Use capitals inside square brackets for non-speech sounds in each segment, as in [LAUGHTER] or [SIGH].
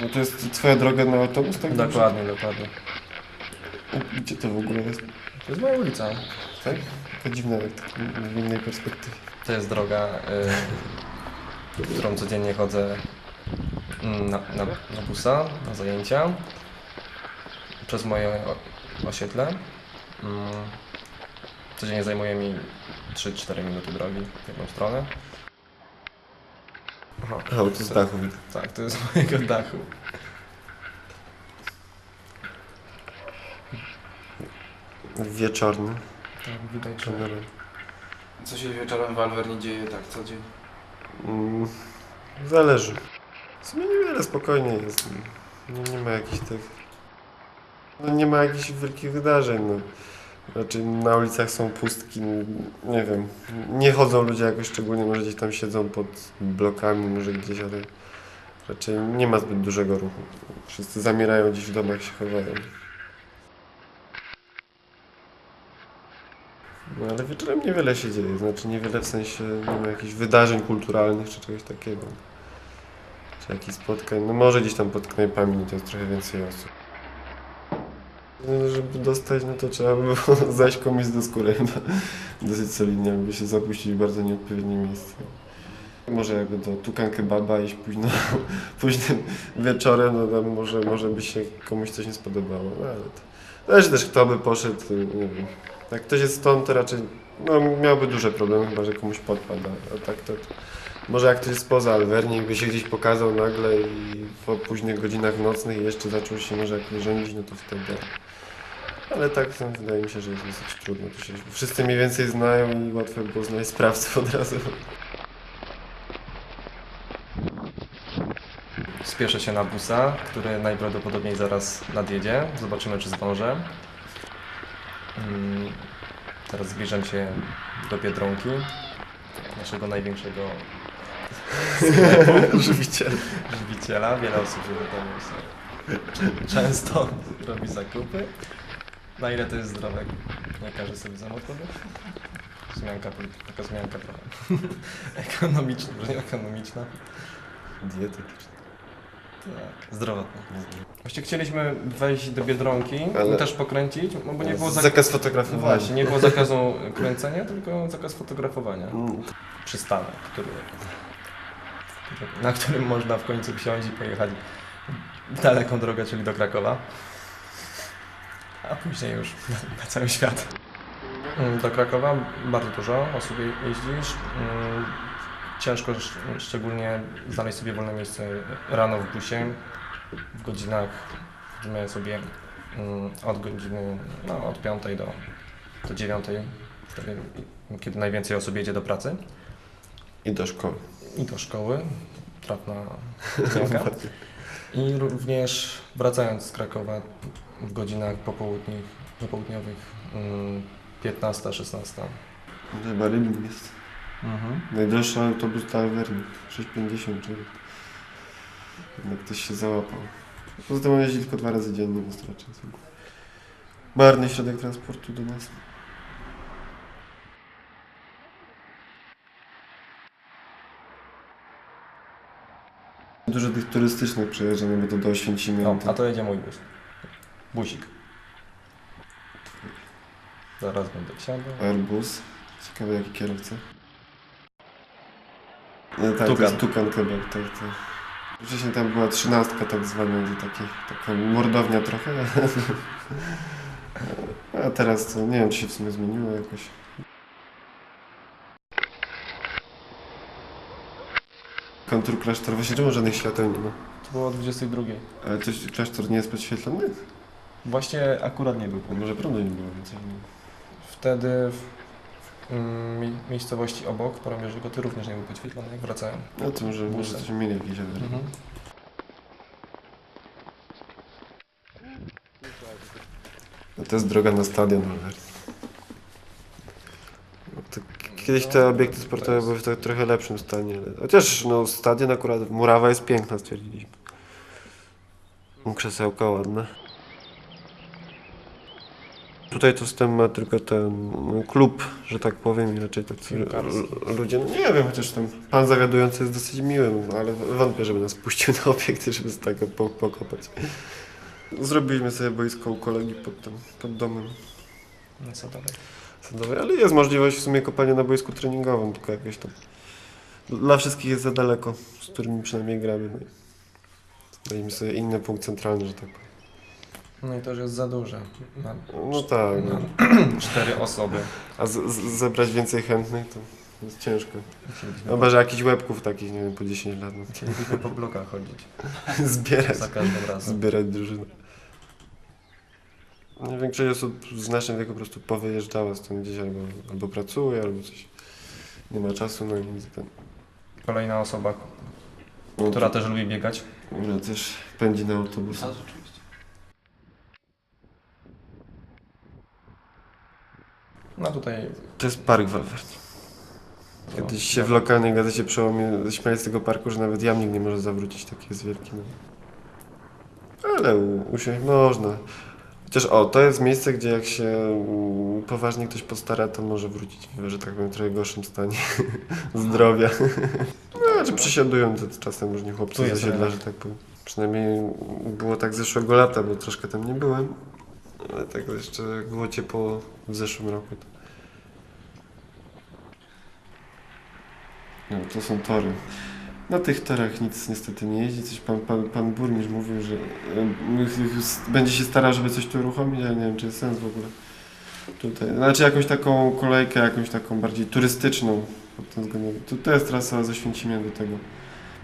No to jest twoja droga na autobus, tak? Dokładnie, dokładnie. Gdzie to w ogóle jest? To jest moja ulica. Tak? To dziwne, jak tak w innej perspektywie. To jest droga, y, którą codziennie chodzę mm, na, na, na busa, na zajęcia. Przez moje o- osiedle. Mm, Codziennie zajmuje mi 3-4 minuty drogi w jedną stronę. Aha, bo to z dachu tak, to jest [LAUGHS] mojego dachu. Wieczorny. Tak, widać, że. Co się wieczorem w Alverni dzieje tak co dzień? Mm, zależy. W sumie niewiele, spokojnie jest. Nie, nie ma jakichś tych... No nie ma jakichś wielkich wydarzeń, no. Raczej na ulicach są pustki, nie wiem. Nie chodzą ludzie jakoś szczególnie, może gdzieś tam siedzą pod blokami, może gdzieś, ale raczej nie ma zbyt dużego ruchu. Wszyscy zamierają gdzieś w domach, się chowają. No ale wieczorem niewiele się dzieje, znaczy niewiele w sensie nie ma jakichś wydarzeń kulturalnych czy czegoś takiego. Czy jakichś spotkań, no może gdzieś tam pod knajpami, to jest trochę więcej osób. Żeby dostać, no to trzeba by było [LAUGHS] zajść komuś do skóry dosyć solidnie, aby się zapuścić w bardzo nieodpowiednie miejsce. Może jakby do tukan kebaba iść późno, [LAUGHS] późnym wieczorem, no tam może, może by się komuś coś nie spodobało, no ale to... Też kto by poszedł, nie wiem. Jak ktoś jest stąd, to raczej no, miałby duże problemy, chyba że komuś podpada. A tak to, to może jak ktoś jest spoza Alverni, by się gdzieś pokazał nagle i po późnych godzinach nocnych jeszcze zaczął się może jakoś rządzić, no to wtedy. Ale tak no, wydaje mi się, że jest dosyć trudno. To się, wszyscy mniej więcej znają i łatwo było znaleźć sprawcę od razu. Spieszę się na busa, który najprawdopodobniej zaraz nadjedzie. Zobaczymy, czy zdążę. Mm, Teraz zbliżam się do Biedronki, naszego największego [LAUGHS] Żywiciel. żywiciela. Wiele osób się tutaj często robi zakupy. Na ile to jest zdrowe, nie każdy sobie sam odpowie. Zmianka, taka zmianka trochę [LAUGHS] ekonomiczna, nie ekonomiczna. Dietetyczny. Tak, zdrowotna. Właściwie chcieliśmy wejść do Biedronki Ale- i też pokręcić, no bo nie było zakazu. Zakaz No fotografowania. właśnie, nie było zakazu kręcenia, tylko zakaz fotografowania. Mm, Przystanek, który, na którym można w końcu wsiąść i pojechać daleką drogę, czyli do Krakowa. A później już na, na cały świat. Mm, Do Krakowa bardzo dużo osób je- jeździsz. Mm, Ciężko sz- szczególnie znaleźć sobie wolne miejsce rano w busie w godzinach, my sobie mm, od godziny, no od 5 do, do 9, wtedy, kiedy najwięcej osób jedzie do pracy I do szkoły. i do szkoły, trafna [LAUGHS] zmianka. I również wracając z Krakowa w godzinach popołudnich, popołudniowych mm, 15-16. Chyba Rybin jest. Mhm. Najdroższy autobus Alverni. 6,50 czyli. Jak ktoś się załapał. Poza tym on jeździ tylko dwa razy dziennie, wystarczy. Marny środek transportu do nas. Dużo tych turystycznych przejeżdża, no bo to do Oświęcimia. No, a to jedzie mój bus. Busik. Zaraz będę wsiadał. Airbus. Ciekawe jaki kierowca. Nie, tak, Tukan. to jest Tukan tak, tak. Wcześniej tam była trzynastka tak zwana, gdzie taki, taka mordownia trochę. [LAUGHS] A teraz to nie wiem, czy się w sumie zmieniło jakoś. Kontur klasztor, właśnie czemu żadnych świateł nie ma? To było o 22. Ale to klasztor nie jest podświetlony? Właśnie akurat nie był. A może prądu nie było, więc ja nie Wtedy w mm, mi- miejscowości obok, w Porąbie Goty również nie był podświetlony, jak wracałem. No to może, może coś mieli jakieś awarie. Mhm. No to jest droga na stadion, Albert. Kiedyś te obiekty sportowe były w tak trochę lepszym stanie, chociaż no stadion akurat, murawa jest piękna, stwierdziliśmy. Krzesełka ładne. tutaj to system ma tylko ten no, klub, że tak powiem, i raczej tacy ludzie, no nie wiem, chociaż tam pan zawiadujący jest dosyć miły, no, ale wątpię, żeby nas puścił na obiekty, żeby z tego po, pokopać. Zrobiliśmy sobie boisko u kolegi pod, tym, pod domem No co dalej? Ale jest możliwość w sumie kopania na boisku treningowym, tylko jakieś tam dla wszystkich jest za daleko, z którymi przynajmniej gramy. No. Znaleźliśmy sobie inny punkt centralny, że tak powiem. No i to już jest za duże. Na No tak, no. [CLEARS THROAT] cztery osoby. a z, z, zebrać więcej chętnych to jest ciężko. Chcielibyśmy, Chyba, że jakichś łebków takich, nie wiem, po 10 lat. No. chcielibyśmy po blokach chodzić. [LAUGHS] Zbierać, Za każdym razem. zbierać drużynę. No, Większość osób w naszym wieku po prostu powyjeżdżała stąd gdzieś albo, albo pracuje, albo coś. Nie ma czasu na nic. Ten. Kolejna osoba, No, która też lubi biegać. Która też pędzi na autobus. A, rzeczywiście. No tutaj To jest park Walwert. Kiedyś się w lokalnej gazecie przełomie śmiali z tego parku, że nawet jamnik nie może zawrócić, taki jest wielki. No. Ale u- usiąść można. Chociaż o, to jest miejsce, gdzie jak się poważnie ktoś postara, to może wrócić, w, że tak powiem, trochę gorszym stanie [LAUGHS] zdrowia. No, czy przysiadując czasem różni chłopcy z osiedla, że tak powiem. Przynajmniej było tak zeszłego lata, bo troszkę tam nie byłem. Ale tak jeszcze jak było ciepło w zeszłym roku. To... No, to są tory. Na tych torach nic niestety nie jeździ. Coś pan, pan, pan burmistrz mówił, że e, będzie się starał, żeby coś tu uruchomić, ale nie wiem, czy jest sens w ogóle. Tutaj. Znaczy jakąś taką kolejkę, jakąś taką bardziej turystyczną pod tym względem. To, to jest trasa ze Święcimia do tego.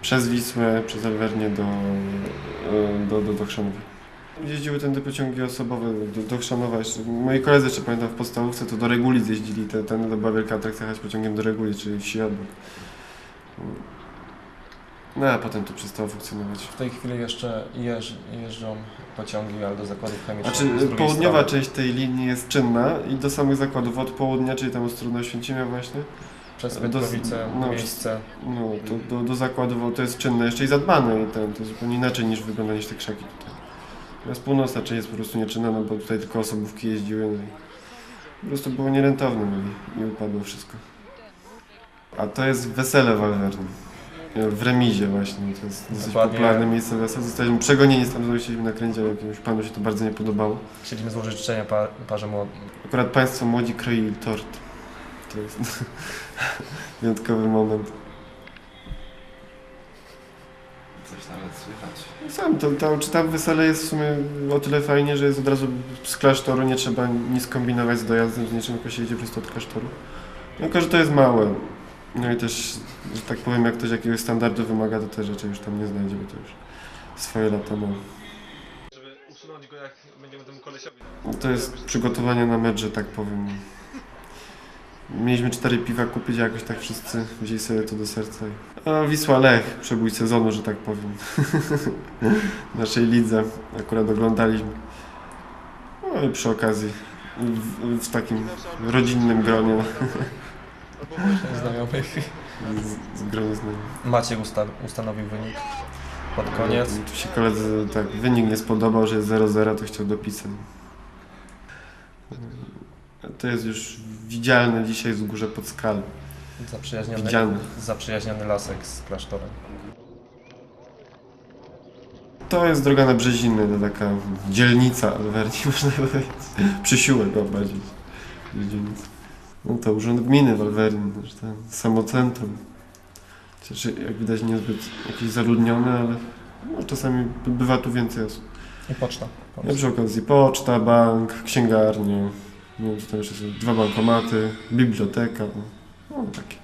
Przez Wisłę, przez Alwernię do, e, do, do, do Chrzanowa. Jeździły tędy pociągi osobowe do, do Chrzanowa. Jeszcze, moi koledzy jeszcze pamiętam w podstawówce to do Regulic jeździli. Te, ten to była wielka atrakcja jechać pociągiem do Regulic, czyli wsi obok. No a potem to przestało funkcjonować. w tej chwili jeszcze jeż, jeżdżą pociągi, ale do zakładów chemicznych. Znaczy południowa strony. część tej linii jest czynna i do samych zakładów od południa, czyli tam od strony Oświęcimia właśnie, Przez do- Piotrowice, no, miejsce. no to do, do zakładów to jest czynne jeszcze i zadbane i ten, to zupełnie inaczej niż wygląda niż te krzaki tutaj. Natomiast północna część jest po prostu nieczynna, no bo tutaj tylko osobówki jeździły no i po prostu było nierentowne no i, i upadło wszystko. A to jest wesele Walwerny. W remizie właśnie, to jest dosyć Dokładnie. popularne miejsce wesel. Zostaliśmy przegonieni stamtąd, chcieliśmy nakręcić, ale jakiemuś panu się to bardzo nie podobało. Chcieliśmy złożyć życzenia pa, parze młodych. Akurat Państwo młodzi kroili tort. To jest [LAUGHS] wyjątkowy moment. Coś nawet słychać. Sam to, to, czy tam wesele jest w sumie o tyle fajnie, że jest od razu z klasztoru, nie trzeba nic kombinować z dojazdem, z niczym, tylko się jedzie prosto od klasztoru. Tylko, że to jest małe. No i też, że tak powiem, jak ktoś jakiegoś standardu wymaga, to te rzeczy już tam nie znajdzie, bo to już swoje lata ma. żeby usunąć go, jak będziemy temu kolesiowi. No To jest przygotowanie na mecz, że tak powiem. Mieliśmy cztery piwa kupić, a jakoś tak wszyscy wzięli sobie to do serca. A Wisła Lech, przebój sezonu, że tak powiem. [LAUGHS] w naszej lidze akurat oglądaliśmy. No i przy okazji w, w takim rodzinnym gronie [LAUGHS] znajomych. z, z znajomych. Maciek usta ustanowił wynik pod koniec. Tu się koledzy tak wynik nie spodobał, że jest 0-0, to chciał dopisać. To jest już widzialne dzisiaj w górze pod skalą. Zaprzyjaźniony, zaprzyjaźniony lasek z klasztorem. To jest droga na Brzeziny, to taka dzielnica Alwerni, [LAUGHS] można powiedzieć. Przysiłek, bardziej. dzielnica. No to urząd gminy w Alwerni, też ten samocentrum. Chociaż jak widać niezbyt jakieś zaludnione, ale no, czasami bywa tu więcej osób. I poczta. Ja przy okazji poczta, bank, księgarnia, nie wiem co tam jeszcze są, dwa bankomaty, biblioteka, no, no takie.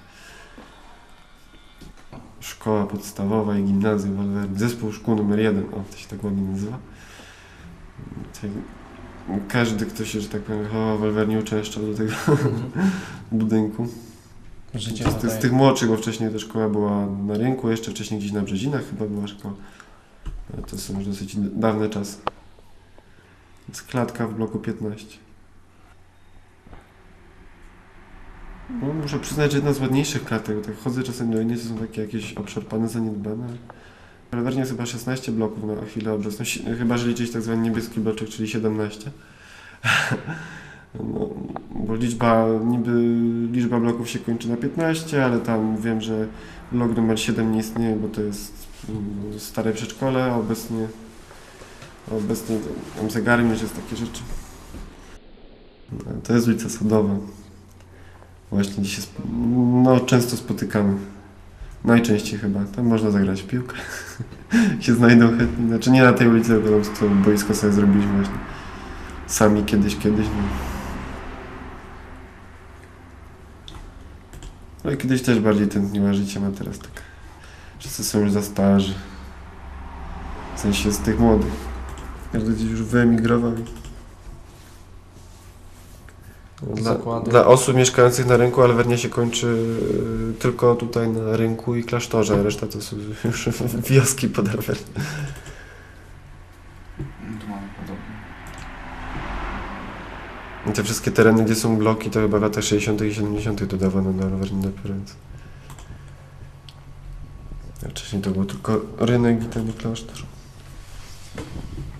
Szkoła podstawowa i gimnazjum w Alwerni, zespół szkół numer jeden, o to się tak ładnie nazywa. Każdy, kto się, że tak powiem, chował w Alwerni uczęszczał do tego [LAUGHS] budynku. Życie Z, tych- z tych młodszych, bo wcześniej ta szkoła była na rynku, jeszcze wcześniej gdzieś na Brzezinach chyba była szkoła. To są już dosyć dawne czasy. Więc klatka w bloku 15. No, muszę przyznać, że jedna z ładniejszych klatek, tak chodzę czasem do innych, to są takie jakieś obszarpane, zaniedbane. Ale Alwernie jest chyba 16 bloków na chwilę obecną, chyba że liczyć tak zwany niebieski bloczek, czyli 17. [LAUGHS] No, bo liczba, niby liczba bloków się kończy na 15, ale tam wiem, że blok numer 7 nie istnieje, bo to jest mm, stare przedszkole, a obecnie, obecnie tam zegarem już jest takie rzeczy. No, to jest ulica Sadowa. Właśnie sp- no, często spotykamy. Najczęściej chyba. Tam można zagrać w piłkę. [LAUGHS] się znajdą chętni. Znaczy nie na tej ulicy, tylko tam to boisko sobie zrobiliśmy właśnie. Sami kiedyś, kiedyś. No. Ale kiedyś też bardziej tętniła życiem, a teraz tak. Wszyscy są już za starzy. W sensie z tych młodych. Każdy gdzieś już wyemigrował. Dla, dla osób mieszkających na rynku Alwernia się kończy y, tylko tutaj na rynku i klasztorze, a reszta to są [LAUGHS] już wioski pod Alwernią. I Te wszystkie tereny, gdzie są bloki, to chyba w latach 60. i 70. dodawano do Alwerni dopiero. więc- A wcześniej to był tylko rynek i ten klasztor.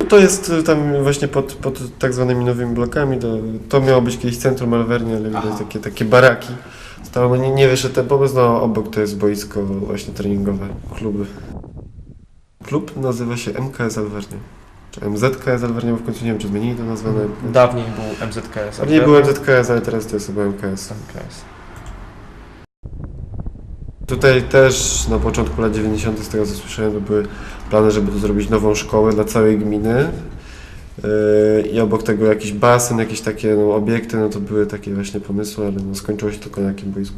To jest y, tam właśnie pod, pod tak zwanymi nowymi blokami. To, to miało być kiedyś centrum Alwerni, ale widać takie, takie baraki. Stało, nie, nie wyszedł ten pomysł, no obok to jest boisko właśnie treningowe, kluby. Klub nazywa się MKS Alwernia. Czy MZKS Alwernia, bo w końcu nie wiem, czy zmienili to nazwę na MKS. Dawniej był MZKS. A nie był MZKS, ale teraz to jest chyba MKS. MKS. Tutaj też na początku lat 90. z tego co słyszałem, to były plany, żeby tu zrobić nową szkołę dla całej gminy. Yy, I obok tego jakiś basen, jakieś takie no, obiekty, no to były takie właśnie pomysły, ale no, skończyło się tylko na jakim boisku.